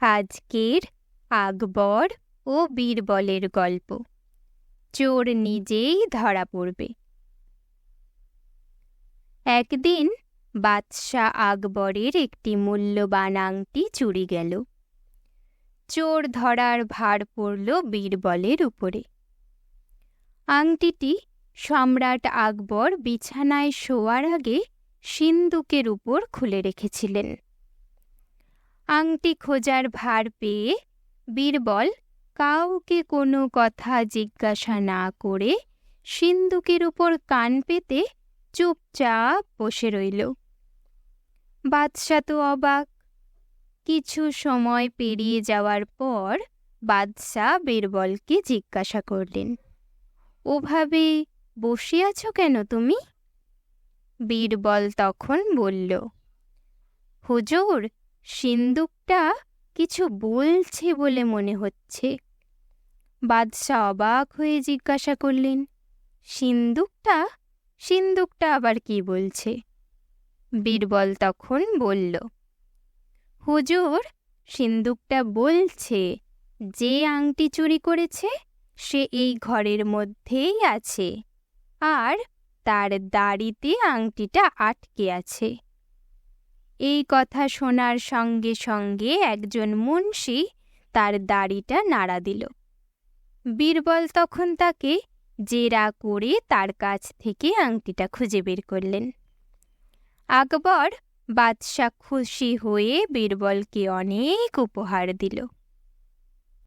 আজকের আকবর ও বীরবলের গল্প। চোর নিজেই ধরা পড়বে। একদিন বাদশাহ আকবরের একটি মূল্যবান আংটি চুরি গেল। চোর ধরার ভার পড়ল বীরবলের উপরে। আংটিটি সম্রাট আকবর বিছানায় শোয়ার আগে সিন্দুকের উপর খুলে রেখেছিলেন। আংটি খোঁজার ভার পেয়ে বীরবল কাউকে কোনো কথা জিজ্ঞাসা না করে সিন্দুকের উপর কান পেতে চুপচাপ বসে রইল। বাদশা তো অবাক। কিছু সময় পেরিয়ে যাওয়ার পর বাদশাহ বীরবলকে জিজ্ঞাসা করলেন, ওভাবে বসে আছো কেন তুমি? বীরবল তখন বলল, হুজুর সিন্দুকটা কিছু বলছে বলে মনে হচ্ছে। বাদশাহ অবাক হয়ে জিজ্ঞাসা করলেন, সিন্দুকটা? সিন্দুকটা আবার কি বলছে? বীরবল তখন বলল, হুজুর, সিন্দুকটা বলছে, যে আংটি চুরি করেছে, সে এই ঘরের মধ্যেই আছে, আর তার দাড়িতে আংটিটা আটকে আছে। এই কথা শোনার সঙ্গে সঙ্গে একজন মুন্সি তার দাড়িটা নাড়া দিল। বীরবল তখন তাকে জেরা করে তার কাছ থেকে আংটিটা খুঁজে বের করলেন। আকবর বাদশাহ খুশি হয়ে বীরবলকে অনেক উপহার দিল।